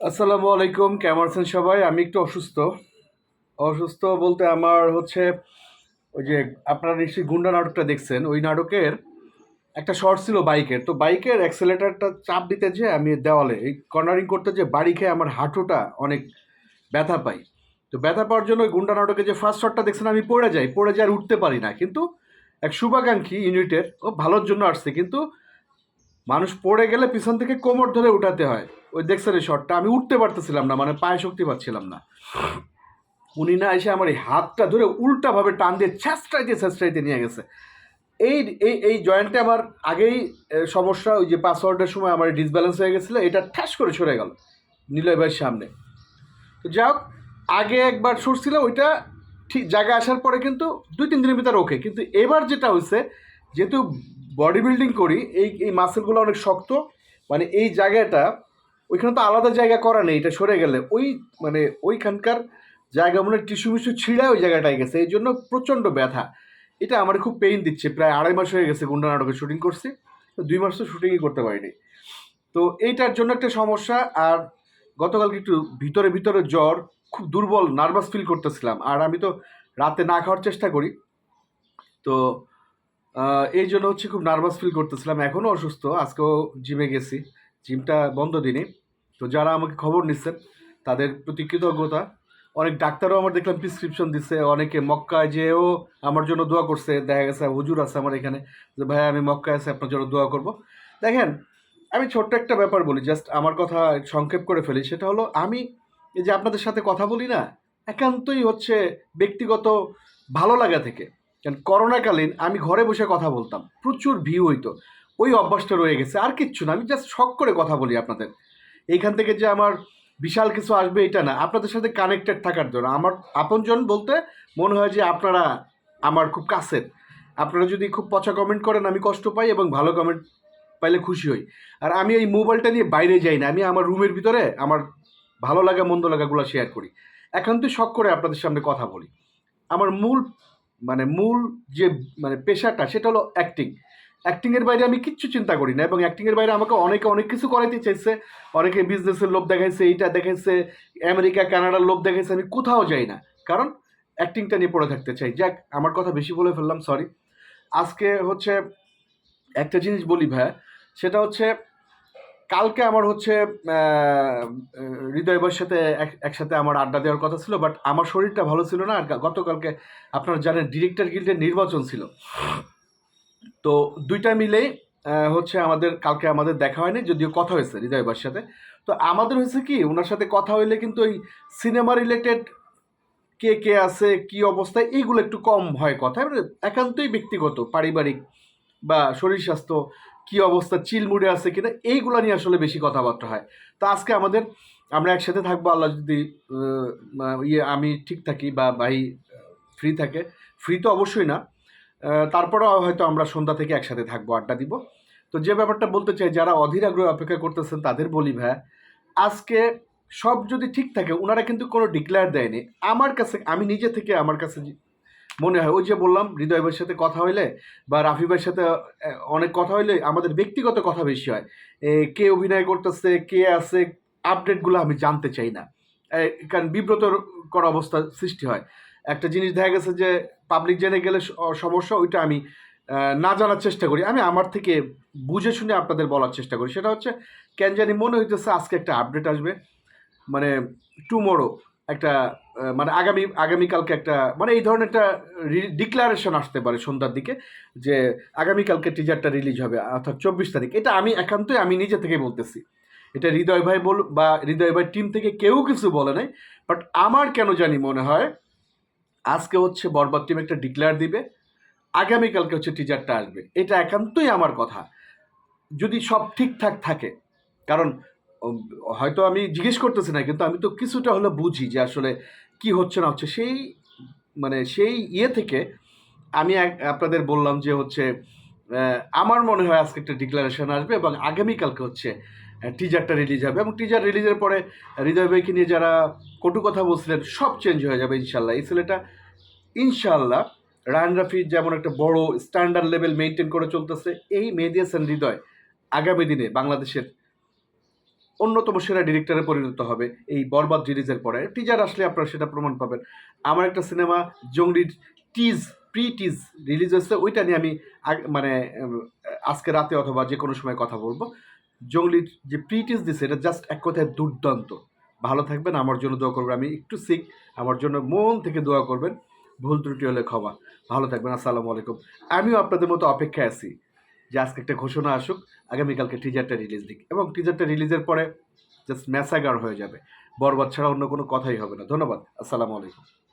আসসালামু আলাইকুম, কেমন আছেন সবাই? আমি একটু অসুস্থ। অসুস্থ বলতে আমার হচ্ছে ওই যে আপনারা নিশ্চয়ই গুন্ডা নাটকটা দেখছেন, ওই নাটকের একটা শর্ট ছিল বাইকের। তো বাইকের অ্যাক্সেলেটারটা চাপ দিতে যে আমি দেওয়ালে, এই কর্নারিং করতে যে বাড়ি খেয়ে আমার হাঁটুটা অনেক ব্যথা পাই তো ব্যথা পাওয়ার জন্য ওই গুন্ডা নাটকে যে ফার্স্ট শটটা দেখছেন, আমি পড়ে যাই পড়ে যাই আর উঠতে পারি না। কিন্তু এক শুভাকাঙ্ক্ষী ইউনিটের ও ভালোর জন্য আসছে। কিন্তু মানুষ পড়ে গেলে পিছন থেকে কোমর ধরে উঠাতে হয়। ওই দেখছেন এই শটটা আমি উঠতে পারতেছিলাম না মানে পায়ে শক্তি পাচ্ছিলাম না। উনি না এসে আমার এই হাতটা ধরে উল্টাভাবে টান দিয়ে ছ্যাঁচড়াইতে ছ্যাঁচড়াইতে নিয়ে গেছে। এই এই এই জয়েন্টে আমার আগেই সমস্যা, ওই যে পাসওয়ার্ডের সময় আমার ডিসব্যালেন্স হয়ে গেছিল, এটা ঠাস করে সরে গেল নিলয় ভাইয়ের সামনে। তো যাই হোক, আগে একবার সরছিল ওইটা ঠিক জায়গায় আসার পরে কিন্তু দুই, তিন দিনের ভিতরে ওকে কিন্তু এবার যেটা হয়েছে, যেহেতু বডি বিল্ডিং করি, এই এই মাসেলগুলো অনেক শক্ত মানে এই জায়গাটা, ওইখানে তো আলাদা জায়গা করা নেই, এটা সরে গেলে। ওই মানে ওইখানকার জায়গা মনে টিস্যু মিস্যু ছিঁড়ায় ওই জায়গাটায় গেছে, এই জন্য প্রচণ্ড ব্যথা। এটা আমার খুব পেইন দিচ্ছে, প্রায় আড়াই মাস হয়ে গেছে গুন্ডা নাটকে শুটিং করছি দুই মাস তো শুটিংই করতে পারিনি। তো এইটার জন্য একটা সমস্যা, আর গতকালকে একটু ভিতরে ভিতরে জ্বর, খুব দুর্বল নার্ভাস ফিল করতেছিলাম। আর আমি তো রাতে না খাওয়ার চেষ্টা করি, তো এই জন্য হচ্ছে খুব নার্ভাস ফিল করতেছিলাম। এখনও অসুস্থ, আজকেও জিমে গেছি। জিমটা বন্ধ দিনে তো যারা আমাকে খবর নিচ্ছেন, তাদের প্রতি কৃতজ্ঞতা। অনেক ডাক্তারও আমার দেখলাম প্রিসক্রিপশন দিচ্ছে। অনেকে মক্কায় যেও আমার জন্য দোয়া করছে। দেখা গেছে হুজুর আছে আমার এখানে। যে, ভাই, আমি মক্কায় আছে, আপনার জন্য দোয়া করব। দেখেন, আমি ছোট্ট একটা ব্যাপার বলি। জাস্ট আমার কথা সংক্ষেপ করে ফেলি। সেটা হলো, আমি এই যে আপনাদের সাথে কথা বলি না, একান্তই হচ্ছে ব্যক্তিগত ভালো লাগা থেকে। কারণ করোনাকালীন আমি ঘরে বসে কথা বলতাম। প্রচুর ভিউ হইতো। ওই অভ্যাসটা রয়ে গেছে। আর কিচ্ছু না। আমি জাস্ট শখ করে কথা বলি আপনাদের। এইখান থেকে যে আমার বিশাল কিছু আসবে এটা না। আপনাদের সাথে কানেক্টেড থাকার জন্য। আমার আপনজন বলতে মনে হয় যে আপনারা আমার খুব কাছের। আপনারা যদি খুব পচা কমেন্ট করেন, আমি কষ্ট পাই এবং ভালো কমেন্ট পাইলে খুশি হই। আর আমি এই মোবাইলটা নিয়ে বাইরে যাই না। আমি আমার রুমের ভিতরে আমার ভালো লাগা, মন্দ লাগাগুলো শেয়ার করি। একান্তই শখ করে আপনাদের সামনে কথা বলি। আমার মূল মানে মূল যে মানে পেশাটা সেটা হলো অ্যাক্টিং অ্যাক্টিংয়ের বাইরে আমি কিচ্ছু চিন্তা করি না এবং অ্যাক্টিংয়ের বাইরে আমাকে অনেকে অনেক কিছু করাইতে চাইছে। অনেকে বিজনেসের লোভ দেখাইছে, এইটা দেখাইছে আমেরিকা কানাডার লোভ দেখাইছে, আমি কোথাও যাই না। কারণ অ্যাক্টিংটা নিয়ে পড়ে থাকতে চাই। যাক, আমার কথা বেশি বলে ফেললাম সরি আজকে হচ্ছে একটা জিনিস বলি ভাই সেটা হচ্ছে কালকে আমার হচ্ছে হৃদয় সাথে এক- একসাথে আমার আড্ডা দেওয়ার কথা ছিল বাট আমার শরীরটা ভালো ছিল না, আর গতকালকে আপনারা জানেন ডিরেক্টর গিল্ডের নির্বাচন ছিল। তো দুইটা মিলেই হচ্ছে আমাদের, কালকে আমাদের দেখা হয়নি, যদিও কথা হয়েছে হৃদয় সাথে। তো আমাদের হয়েছে কি ওনার সাথে কথা হইলে কিন্তু ওই সিনেমা রিলেটেড কে কে আছে, কি অবস্থায় এইগুলো একটু কম হয় কথা একান্তই ব্যক্তিগত, পারিবারিক বা শরীর স্বাস্থ্য কি অবস্থা চিল মুডে আছে কিনা, এইগুলো নিয়ে আসলে বেশি কথাবার্তা হয়। তো আজকে আমাদের, আমরা একসাথে থাকব, আল্লাহ যদি ইয়ে আমি ঠিক থাকি বা ভাই ফ্রি থাকে। ফ্রি তো অবশ্যই না। তারপরেও হয়তো আমরা সন্ধ্যা থেকে একসাথে থাকব, আড্ডা দিব। তো যে ব্যাপারটা বলতে চাই, যারা অধীর আগ্রহে অপেক্ষা করতেছেন, তাদের বলি ভাই, আজকে সব যদি ঠিক থাকে ওনারা কিন্তু কোনো ডিক্লেয়ার দেয়নি। আমার কাছে, আমি নিজে থেকে আমার কাছে মনে হয়, ওই যে বললাম, হৃদয় ভাইয়ের সাথে কথা হইলে বা রাফি ভাইয়ের সাথে অনেক কথা হইলে আমাদের ব্যক্তিগত কথা বেশি হয়। কে অভিনয় করতেছে, কে আছে, আপডেটগুলো আমি জানতে চাই না। কারণ বিব্রত করা অবস্থা সৃষ্টি হয়। একটা জিনিস দেখা গেছে যে পাবলিক জেনে গেলে সমস্যা, ওইটা আমি না জানার চেষ্টা করি। আমি আমার থেকে বুঝে শুনে আপনাদের বলার চেষ্টা করি। সেটা হচ্ছে, কেন জানি মনে হইতেছে আজকে একটা আপডেট আসবে। মানে টুমোরো একটা মানে আগামী, আগামীকালকে একটা মানে এই ধরনের একটা ডিক্লারেশন আসতে পারে সন্ধ্যার দিকে যে আগামীকালকে টিজারটা রিলিজ হবে, অর্থাৎ চব্বিশ তারিখ। এটা আমি একান্তই, আমি নিজে থেকে বলতেছি। এটা হৃদয় ভাই বল, বা হৃদয় ভাই টিম থেকে কেউ কিছু বলে নাই বাট আমার কেন জানি মনে হয়, আজকে হচ্ছে বরবাদ টিম একটা ডিক্লেয়ার দিবে, আগামীকালকে হচ্ছে টিজারটা আসবে। এটা একান্তই আমার কথা। যদি সব ঠিকঠাক থাকে, কারণ হয়তো আমি জিজ্ঞেস করতেছি না, কিন্তু আমি তো কিছুটা হলে বুঝি যে আসলে কি হচ্ছে না হচ্ছে। সেই মানে সেই ইয়ে থেকে আমি আপনাদের বললাম যে হচ্ছে আমার মনে হয় আজকে একটা ডিক্লারেশন আসবে এবং আগামীকালকে হচ্ছে টিজারটা রিলিজ হবে এবং টিজার রিলিজের পরে হৃদয় ভাইকে নিয়ে যারা কটু কথা বলছিলেন, সব চেঞ্জ হয়ে যাবে ইনশাল্লাহ এই ছেলেটা ইনশাল্লাহ রায়ন রাফি যেমন একটা বড় স্ট্যান্ডার্ড লেভেল মেনটেন করে চলতেছে, এই মেহেদি হাসান হৃদয় আগামী দিনে বাংলাদেশের অন্যতম সেরা ডিরেক্টরে পরিণত হবে। এই বরবাদ রিলিজের পরে। টিজার আসলে আপনারা সেটা প্রমাণ পাবেন। আমার একটা সিনেমা জঙ্গলির টিজ প্রি টিজ রিলিজ হয়েছে, ওইটা নিয়ে আমি মানে আজকে রাতে অথবা যে কোনো সময় কথা বলব। জঙ্গলির যে প্রি টিজ দিছে, এটা জাস্ট এক কথায় দুর্দান্ত। ভালো থাকবেন, আমার জন্য দোয়া করবেন, আমি একটু সিক আমার জন্য মন থেকে দোয়া করবেন। ভুল ত্রুটি হলে ক্ষমা। ভালো থাকবেন, আসসালামু আলাইকুম। আমিও আপনাদের মতো অপেক্ষায় আছি। যে আজকে একটা ঘোষণা আসুক আগামীকালকে টিজারটা রিলিজ দিক এবং টিজারটা রিলিজের পরে জাস্ট ম্যাসাগার হয়ে যাবে। বরবাদ ছাড়া অন্য কোনো কথাই হবে না। ধন্যবাদ। আসসালামু আলাইকুম।